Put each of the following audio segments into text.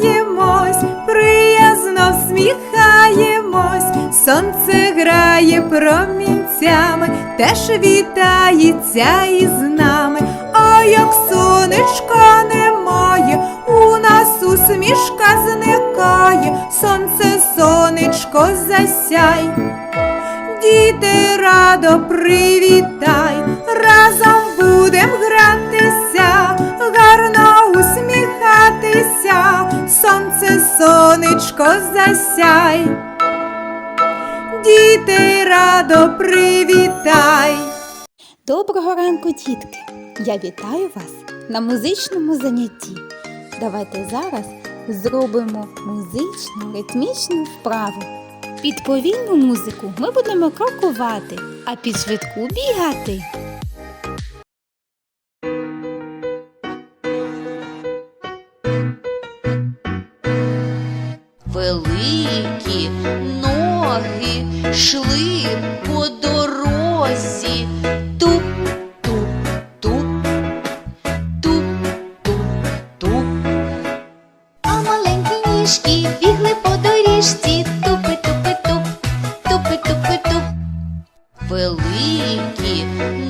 граємось, приязно всміхаємось, сонце грає промінцями, теж вітається із нами. А як сонечка немає, у нас усмішка зникає, сонце, сонечко засяй. Діти радо привітай, разом будем гратися, гарно усміхатися, сонце, сонечко, засяй. Діти радо привітай. Доброго ранку, дітки! Я вітаю вас на музичному занятті. Давайте зараз зробимо музичну ритмічну вправу. Під повільну музику ми будемо крокувати, а під швидку бігати. Великі ноги йшли по дорозі. Бігли по доріжці. Тупи, тупи, туп, тупи, тупи, туп. Великі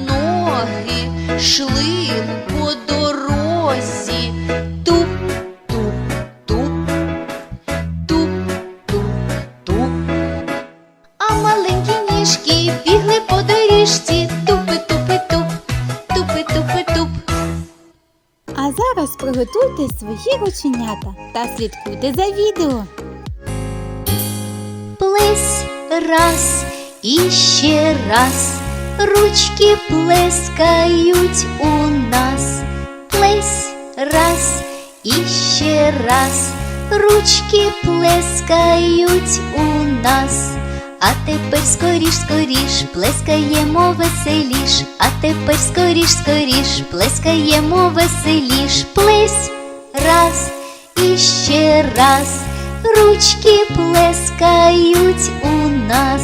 ноги йшли по дорозі. По. Тупи, тупи, туп, тупи, тупи, туп. А зараз приготуйте свої рученята та слідкуйте за відео. Плесь раз і ще раз. Ручки плескають у нас. Плесь раз і ще раз. Ручки плескають у нас. А тепер скоріш, скоріш, плескаємо веселіш. А тепер скоріш, скоріш, плескаємо веселіш. Плесь раз і ще раз. Ручки плескають у нас.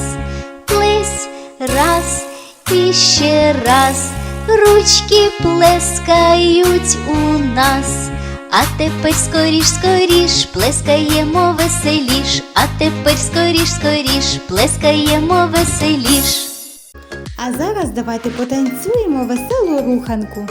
Плесь раз і ще раз. Ручки плескають у нас. А тепер скоріш, скоріш, плескаємо веселіш. А тепер скоріш, скоріш, плескаємо веселіш. А зараз давайте потанцюємо веселу руханку.